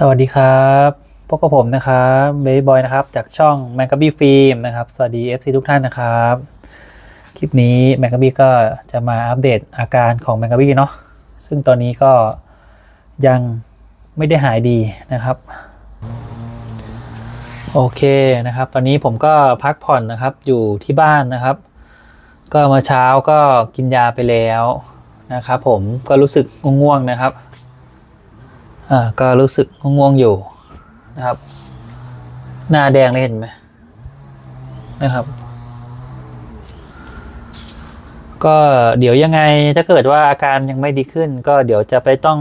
สวัสดีครับพบกับผมนะครับเบย์บอยนะครับ จากช่องแม g ก b บี้ฟิล์มนะครับ สวัสดี FC ทุกท่านนะครับ คลิปนี้แม g ก b บี้ก็จะมาอัปเดตอาการของแม g ก b บี้เนาะซึ่งตอนนี้ก็ยังไม่ได้หายดีนะครับ โอเคนะครับ ตอนนี้ผมก็พักผ่อนนะครับอยู่ที่บ้านนะครับ ก็มื่อเช้าก็กินยาไปแล้วนะครับ ผมก็รู้สึกง่วงๆนะครับ อ่าก็รู้สึกง่วงๆอยู่นะครับ หน้าแดงเลยเห็นไหมนะครับ ก็เดี๋ยวยังไงถ้าเกิดว่าอาการยังไม่ดีขึ้น ก็เดี๋ยวจะไปต้อง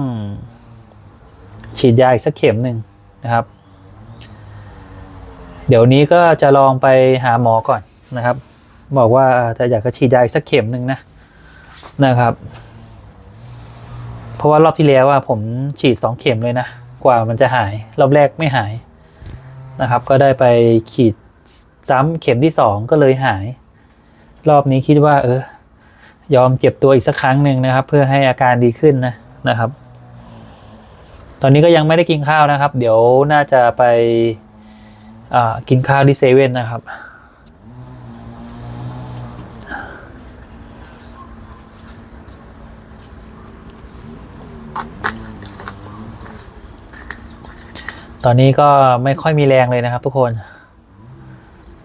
ฉีดยาอีกสักเข็มหนึ่งนะครับ เดี๋ยวนี้ก็จะลองไปหาหมอก่อนนะครับ บอกว่าถ้าอยากจะฉีดยาอีกสักเข็มหนึ่งนะนะครับ ราะว่ารอบที่แล้วว่าผมฉีดสองเข็มเลยนะ กว่ามันจะหาย รอบแรกไม่หายนะครับ ก็ได้ไปขีดซ้ำเข็มที่สองก็เลยหาย รอบนี้คิดว่า เออ ยอมเจ็บตัวอีกสักครั้งหนึ่งนะครับ เพื่อให้อาการดีขึ้นนะนะครับ ตอนนี้ก็ยังไม่ได้กินข้าวนะครับ เดี๋ยวน่าจะไปกินข้าวที่เซเว่นนะครับ ตอนนี้ก็ไม่ค่อยมีแรงเลยนะครับ ทุกคน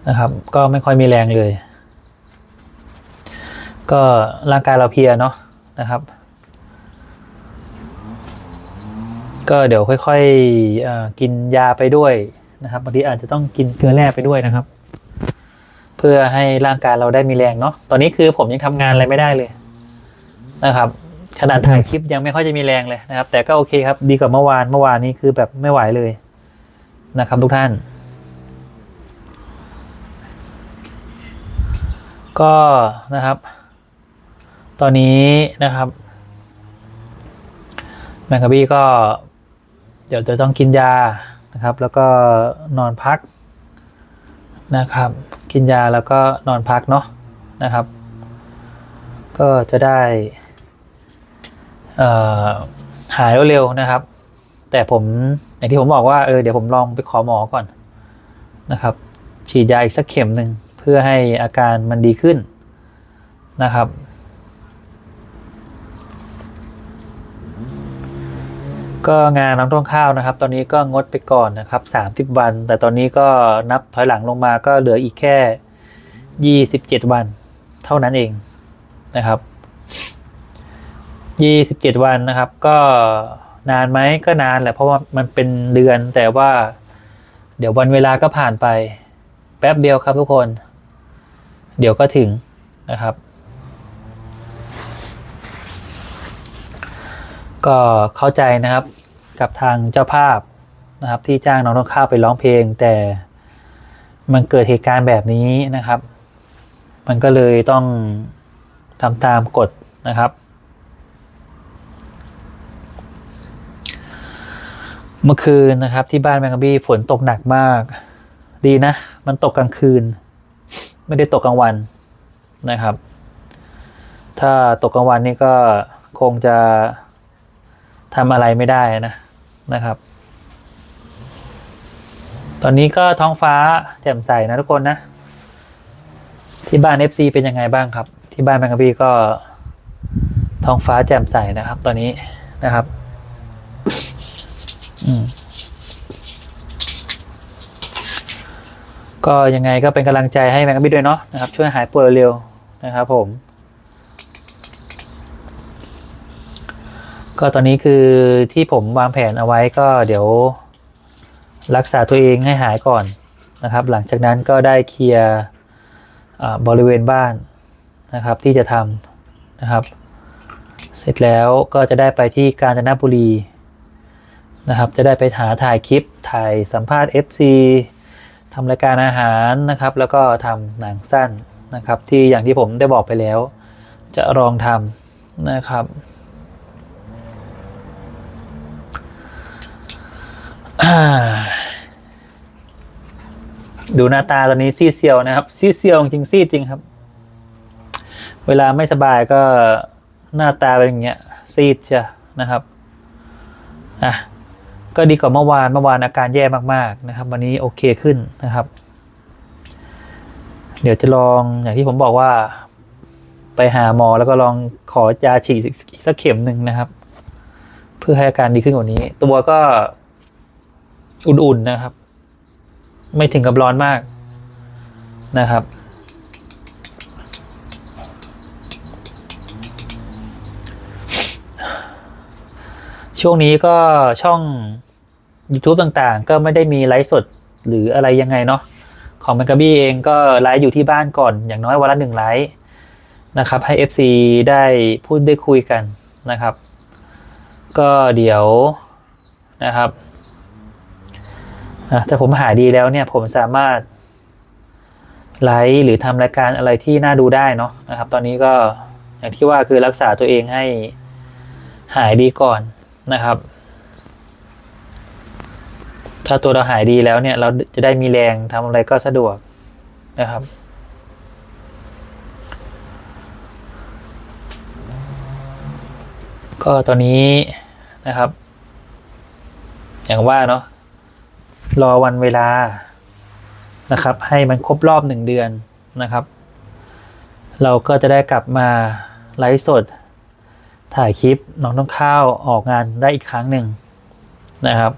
นะครับ ก็ไม่ค่อยมีแรงเลย ก็ร่างกายเราเพียเนาะนะครับ ก็เดี๋ยวค่อยๆกินยาไปด้วยนะครับบางทีอาจจะต้องกินเกลือแร่ไปด้วยนะครับ เพื่อให้ร่างกายเราได้มีแรงเนาะตอนนี้คือผมยังทำงานอะไรไม่ได้เลยนะครับ ขนาดถ่ายคลิปยังไม่ค่อยจะมีแรงเลยนะครับ แต่ก็โอเคครับ ดีกว่าเมื่อวานเมื่อวานนี้คือแบบไม่ไหวเลยนะครับทุกท่าน ก็นะครับ ตอนนี้นะครับแมงกะบี้ก็ เดี๋ยวจะต้องกินยานะครับ แล้วก็นอนพักนะครับ กินยาแล้วก็นอนพักเนาะนะครับ ก็จะได้ หายเร็วๆนะครับ แต่ผมอย่างที่ผมบอกว่าเออเดี๋ยวผมลองไปขอหมอก่อนนะครับ ฉีดยาอีกสักเข็มหนึ่งเพื่อให้อาการมันดีขึ้นนะครับ ก็งานน้ำท่วงข้าวนะครับ ตอนนี้ก็งดไปก่อนนะครับสามสิบวัน แต่ตอนนี้ก็นับถอยหลังลงมาก็เหลืออีกแค่ยี่สิบเจ็ดวันเท่านั้นเองนะครับ ยี่สิบเจ็ดวันนะครับ ก็นานไหมก็นานแหละเพราะว่ามันเป็นเดือนแต่ว่า เดี๋ยววันเวลาก็ผ่านไป แป๊บเดียวครับทุกคน เดี๋ยวก็ถึงนะครับ ก็เข้าใจนะครับกับทางเจ้าภาพนะครับ ที่จ้างน้องต้นข้าวไปร้องเพลง แต่มันเกิดเหตุการณ์แบบนี้นะครับ มันก็เลยต้องทำตามกฎนะครับ เมื่อคืนนะครับ ที่บ้านแมงกะบี้ฝนตกหนักมาก ดีนะ มันตกกลางคืน ไม่ได้ตกกลางวันนะครับ ถ้าตกกลางวันนี่ก็คงจะทำอะไรไม่ได้นะนะครับ ตอนนี้ก็ท้องฟ้าแจ่มใสนะทุกคนนะ ที่บ้าน FC เป็นยังไงบ้างครับ ที่บ้านแมงกะบี้ก็ท้องฟ้าแจ่มใสนะครับ ตอนนี้นะครับ ก็ยังไงก็เป็นกำลังใจให้แมงกะบี้ด้วยเนาะนะครับ ช่วยหายป่วยเร็วนะครับ ผม ก็ตอนนี้คือที่ผมวางแผนเอาไว้ก็เดี๋ยว รักษาตัวเองให้หายก่อนนะครับ หลังจากนั้นก็ได้เคลียร์อ่าบริเวณบ้านนะครับ ที่จะทำนะครับ เสร็จแล้วก็จะได้ไปที่กาญจนบุรี นะครับ จะได้ไปหาถ่ายคลิป ถ่ายสัมภาษณ์ FC ทำรายการอาหารนะครับ แล้วก็ทำหนังสั้นนะครับ ที่อย่างที่ผมได้บอกไปแล้ว จะลองทำนะครับดูหน้าตาตอนนี้ซีเซียวนะครับ ซีเซียวจริงซีจริงครับ เวลาไม่สบายก็หน้าตาเป็นอย่างเงี้ยซีดใช่นะครับ อะ ก็ดีกว่าเมื่อวานเมื่อวานอาการแย่มากๆนะครับ วันนี้โอเคขึ้นนะครับ เดี๋ยวจะลองอย่างที่ผมบอกว่า ไปหาหมอแล้วก็ลองขอยาฉีดอีกสักเข็มหนึ่งนะครับ เพื่อให้อาการดีขึ้นกว่านี้ ตัวก็อุ่นๆนะครับ ไม่ถึงกับร้อนมากนะครับ ช่วงนี้ก็ช่อง YouTube ต่างๆ ก็ไม่ได้มีไลฟ์สดหรืออะไรยังไงเนาะของแมกกาบี้เองก็ไลฟ์อยู่ที่บ้านก่อนอย่างน้อยวันละหนึ่งไลฟ์นะครับ ให้ FC ได้พูดได้คุยกันนะครับ ก็เดี๋ยวนะครับถ้าผมหายดีแล้วเนี่ยผมสามารถไลฟ์หรือทำรายการอะไรที่น่าดูได้เนาะนะครับ ตอนนี้ก็อย่างที่ว่าคือรักษาตัวเองให้หายดีก่อน นะครับ ถ้าตัวเราหายดีแล้วเนี่ย เราจะได้มีแรงทำอะไรก็สะดวกนะครับ ก็ตอนนี้นะครับ อย่างว่าเนาะรอวันเวลานะครับ ให้มันครบรอบหนึ่งเดือนนะครับ เราก็จะได้กลับมาไลฟ์สด ถ่ายคลิปน้องต้องข้าวออกงานได้อีกครั้งหนึ่งนะครับ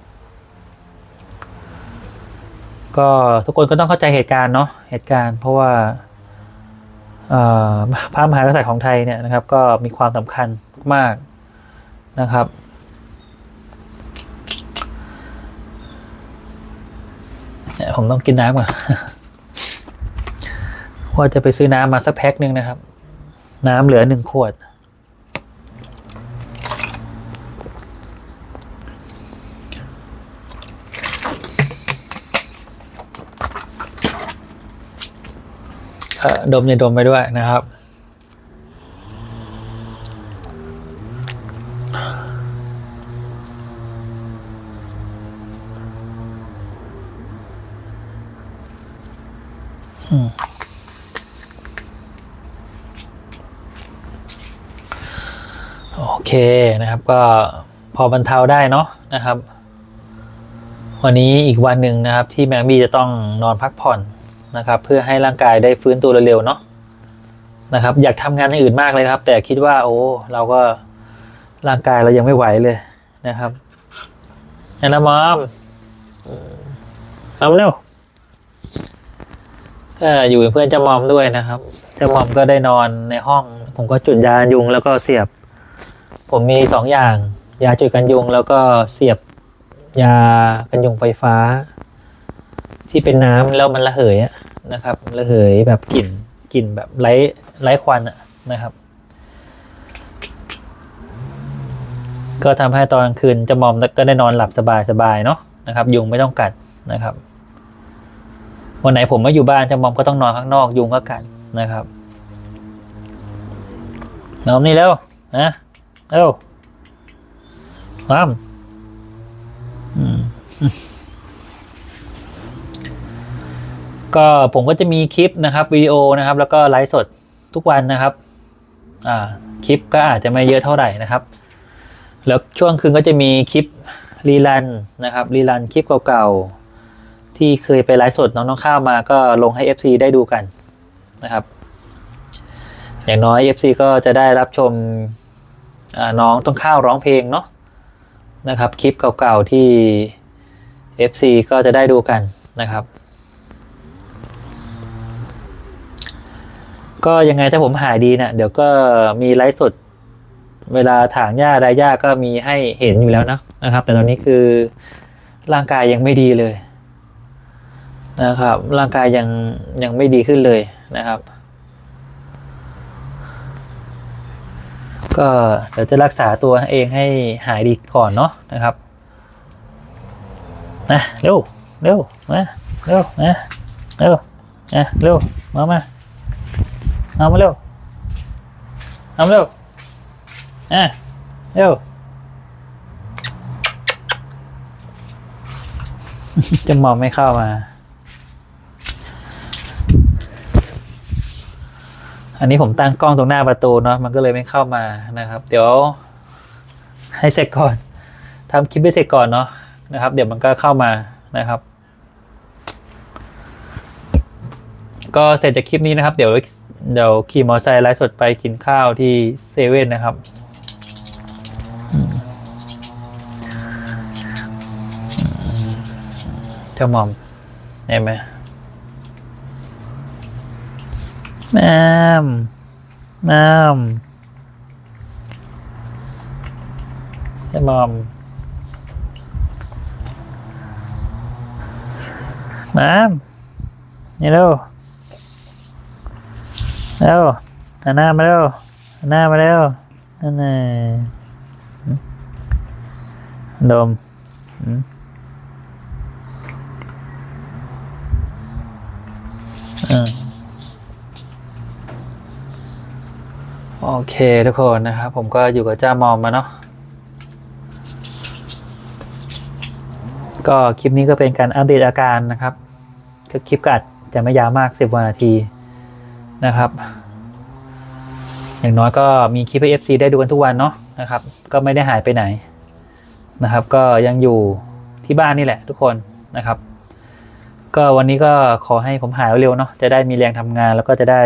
ก็ทุกคนก็ต้องเข้าใจเหตุการณ์เนาะเหตุการณ์ เพราะว่าพระมหากษัตริย์ของไทยเนี่ยนะครับ ก็มีความสำคัญมากนะครับผมต้องกินน้ำก่อนว่าจะไปซื้อน้ำมาสักแพ็คหนึ่งนะครับ น้ำเหลือหนึ่งขวด ดมยาดมไปด้วยนะครับ โอเคนะครับก็พอบรรเทาได้เนาะนะครับ วันนี้อีกวันหนึ่งนะครับที่แมงบี้จะต้องนอนพักผ่อน นะครับ เพื่อให้ร่างกายได้ฟื้นตัวเร็วๆเนาะนะครับ อยากทำงานอย่างอื่นมากเลยครับ แต่คิดว่าโอ้เราก็ร่างกายเรายังไม่ไหวเลยนะครับนั่นนะมอมเอาเร็วก็อยู่เป็นเพื่อนเจ้ามอมด้วยนะครับเจ้ามอมก็ได้นอนในห้อง ผมก็จุดยายุงแล้วก็เสียบ ผมมีสองอย่าง ยาจุดกันยุงแล้วก็เสียบยากันยุงไฟฟ้า ที่เป็นน้ำแล้วมันระเหยอะ นะครับระเหยแบบกลิ่นกลิ่นแบบไร้ไร้ควันอะนะครับ ก็ทำให้ตอนกลางคืนเจะมอมก็ได้นอนหลับสบายสบายเนาะนะครับ ยุงไม่ต้องกัดนะครับวันไหนผมไม่อยู่บ้านเจะมอมก็ต้องนอนข้างนอกยุงก็กัดนะครับนอนนี่เร็วนะเร็วว้ามอืม ก็ผมก็จะมีคลิปนะครับวิดีโอนะครับ แล้วก็ไลฟ์สดทุกวันนะครับอ่าคลิปก็อาจจะไม่เยอะเท่าไหร่นะครับ แล้วช่วงคืนก็จะมีคลิปรีลันนะครับรีลันคลิปเก่าๆที่เคยไปไลฟ์สดน้องน้องข้าวมาก็ลงให้ FC ได้ดูกันนะครับ อย่างน้อย FC ก็จะได้รับชมน้องต้นข้าวร้องเพลงเนาะนะครับคลิปเก่าๆที่ FC ก็จะได้ดูกันนะครับ ก็ยังไงถ้าผมหายดีเนะ่ะเดี๋ยวก็มีไลฟ์สด เวลาถางหญ้าไรหญ้าก็มีให้เห็นอยู่แล้วนะนะครับ แต่ตอนนี้คือร่างกายยังไม่ดีเลย นะครับ ร่างกายยังยังไม่ดีขึ้นเลยนะครับ ก็เดี๋ยวจะรักษาตัวเองให้หายดีก่อนเนาะนะครับนะเร็วเร็วมาเร็วนะเร็วนะเร็วมามา เอามาเร็วเอามาเร็วอะเร็วจะมองไม่เข้ามา อันนี้ผมตั้งกล้องตรงหน้าประตูเนาะมันก็เลยไม่เข้ามานะครับ เดี๋ยว ให้เสร็จก่อนทำคลิปไปเสร็จก่อนเนาะนะครับ เดี๋ยวมันก็เข้ามานะครับ ก็เสร็จจากคลิปนี้นะครับ เดี๋ยว เดี๋ยวขี่มอเตอร์ไซค์ไลฟ์สดไปกินข้าวที่เซเว่นนะครับ เจ้ามอมเห็นไหมแม่มแม่มเจ้ามอมแม่มนี่เร็ว เร็วหันหน้ามาเร็วหันหน้ามาเร็วนั่นไงดมอืมโอเคทุกคนนะครับ ผมก็อยู่กับจ้ามอมมาเนาะก็คลิปนี้ก็เป็นการอัปเดตอาการนะครับก็คลิปก็อาจจะไม่ยาวมาก10กว่านาที นะครับ อย่างน้อยก็มีคลิปให้ FC ได้ดูกันทุกวันเนาะนะครับ ก็ไม่ได้หายไปไหนนะครับ ก็ยังอยู่ที่บ้านนี่แหละ ทุกคนนะครับ ก็วันนี้ก็ขอให้ผมหายเร็วๆเนาะจะได้มีแรงทำงานแล้วก็จะได้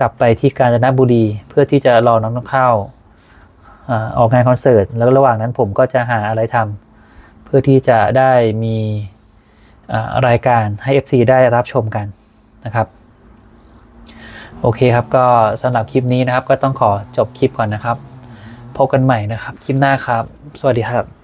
กลับไปที่กาญจนบุรี เพื่อที่จะรอน้องน้องข้าวอ่าอกงานคอนเสิร์ตแล้วระหว่างนั้นผมก็จะหาอะไรทำเพื่อที่จะได้มีรายการให้ FC ได้รับชมกันนะครับ โอเคครับก็สำหรับคลิปนี้นะครับ ก็ต้องขอจบคลิปก่อนนะครับ พบกันใหม่นะครับ คลิปหน้าครับ สวัสดีครับ